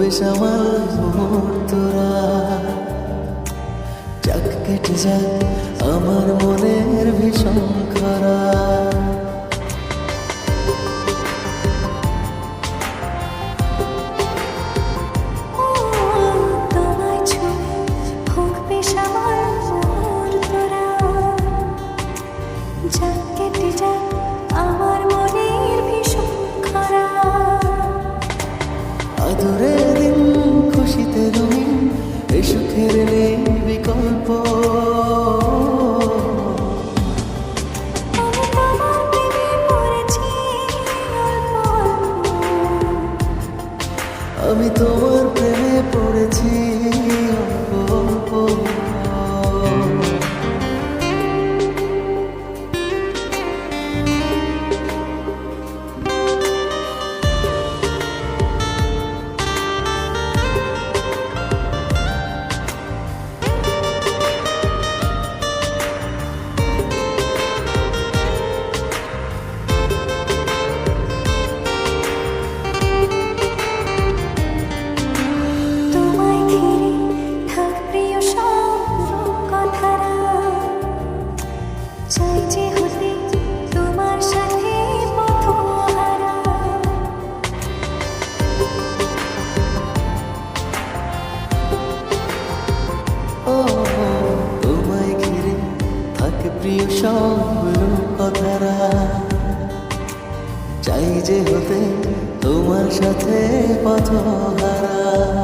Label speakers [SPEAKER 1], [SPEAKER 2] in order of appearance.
[SPEAKER 1] বেসামাল মুহূর্তরা যাক কেটে যাক আমার মনের ভীষণ খরা
[SPEAKER 2] তোমায় ছুঁয়ে হোক বেশ। যাক কেটে
[SPEAKER 1] এ সুখের নেই বিকল্প প্রিয় সব কথারা চাই যে হতে তোমার সাথে পথহারা